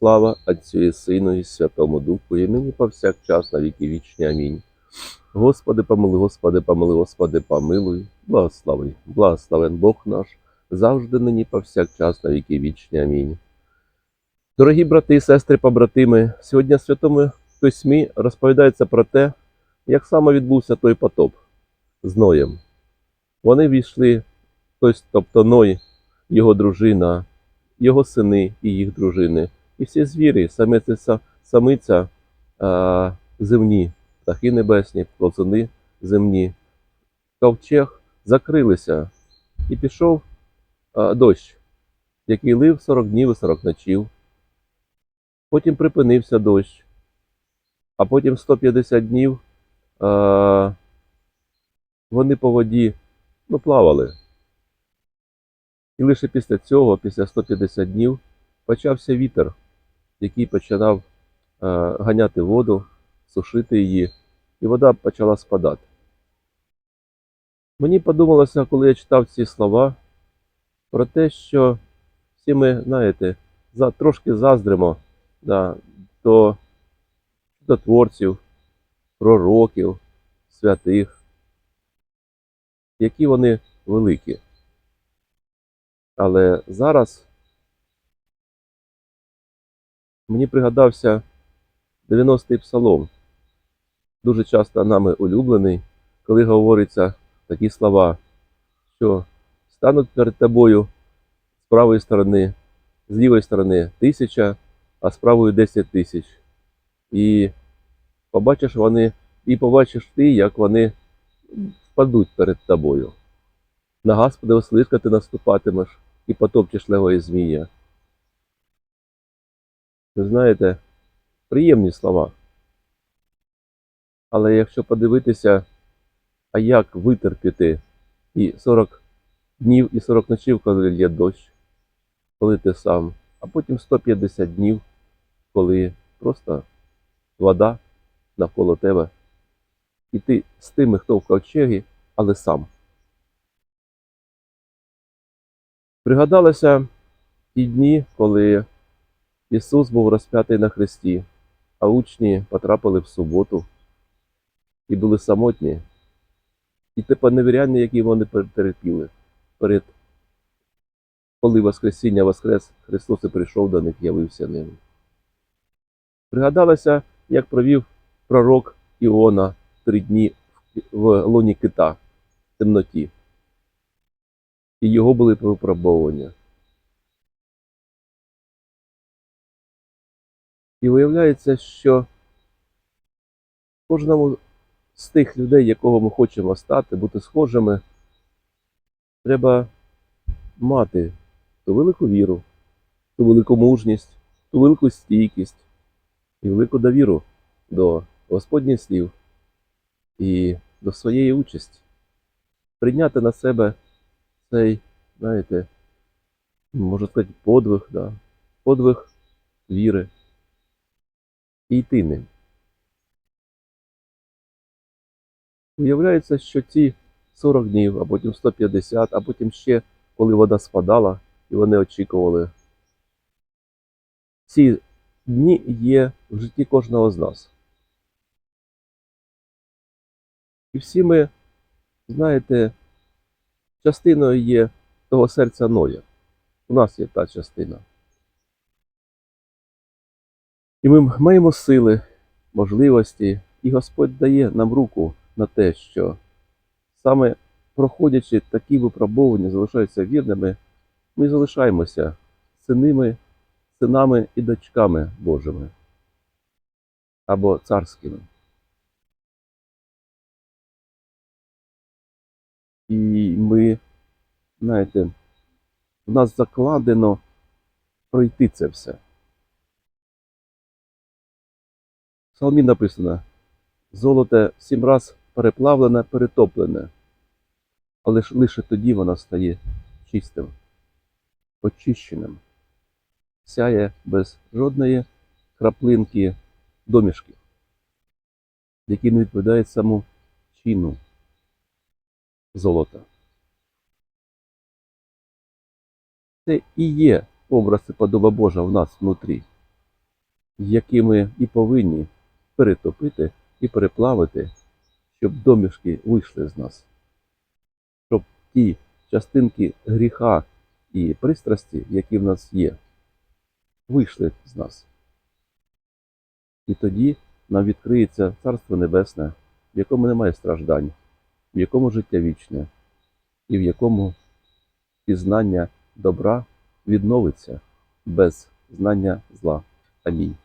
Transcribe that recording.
Слава Отцю і Сину і Святому Духу, і нині повсякчас на віки вічні. Амінь. Господи, помилуй, Господи, помилуй, Господи, помилуй, благослови, благословен Бог наш, завжди нині повсякчас на віки вічні. Амінь. Дорогі брати і сестри, побратими, сьогодні в Святому Письмі розповідається про те, як саме відбувся той потоп з Ноєм. Вони війшли, тобто Ной, його дружина, його сини і їх дружини, і всі звірі, самиця, самиця а, земні, птахи небесні, плазуни земні, ковчег закрилися, і пішов а, дощ, який лив 40 днів і 40 ночів. Потім припинився дощ, а потім 150 днів а, вони по воді ну, плавали. І лише після цього, після 150 днів, почався вітер, який починав е, ганяти воду, сушити її, і вода почала спадати. Мені подумалося, коли я читав ці слова, про те, що всі ми, знаєте, за, трошки заздримо да, до чудотворців, пророків, святих, які вони великі. Але зараз мені пригадався 90-й псалом, дуже часто нами улюблений, коли говориться такі слова, що стануть перед тобою з правої сторони, з лівої сторони тисяча, а з правої 10 тисяч. І побачиш вони, і побачиш ти, як вони впадуть перед тобою. На Господа ослишка ти наступатимеш і потопчеш левої змія. Ви знаєте, приємні слова. Але якщо подивитися, а як витерпіти і 40 днів і 40 ночів, коли є дощ, коли ти сам, а потім 150 днів, коли просто вода навколо тебе, і ти з тими, хто в ковчегі, але сам. Пригадалися ті дні, коли Ісус був розп'ятий на хресті, а учні потрапили в суботу і були самотні, і те поневіряння, які вони перетерпіли перед коли Воскресіння Воскрес, Христос і прийшов до них, явився ним. Пригадалося, як провів пророк Іона три дні в лоні кита в темноті і його були випробовування. І виявляється, що кожному з тих людей, якого ми хочемо стати, бути схожими, треба мати ту велику віру, ту велику мужність, ту велику стійкість і велику довіру до Господніх слів і до своєї участі, прийняти на себе цей, знаєте, можна сказати, подвиг, да, подвиг віри і йти ним. Виявляється, що ці 40 днів, а потім 150, а потім ще, коли вода спадала, і вони очікували. Ці дні є в житті кожного з нас. І всі ми, знаєте, частиною є того серця Ноя. У нас є та частина. І ми маємо сили, можливості, і Господь дає нам руку на те, що саме проходячи такі випробування, залишаються вірними, ми залишаємося синами, синами і дочками Божими або царськими. І ми, знаєте, в нас закладено пройти це все. Псалмі написано: золоте сім раз переплавлене, перетоплене, але ж лише тоді воно стає чистим, очищеним, сяє без жодної краплинки домішки, які не відповідають саму чину золота. Це і є образ і подоба Божа в нас внутрі, які ми і повинні перетопити і переплавити, щоб домішки вийшли з нас, щоб ті частинки гріха і пристрасті, які в нас є, вийшли з нас. І тоді нам відкриється Царство Небесне, в якому немає страждань, в якому життя вічне, і в якому пізнання добра відновиться без знання зла. Амінь.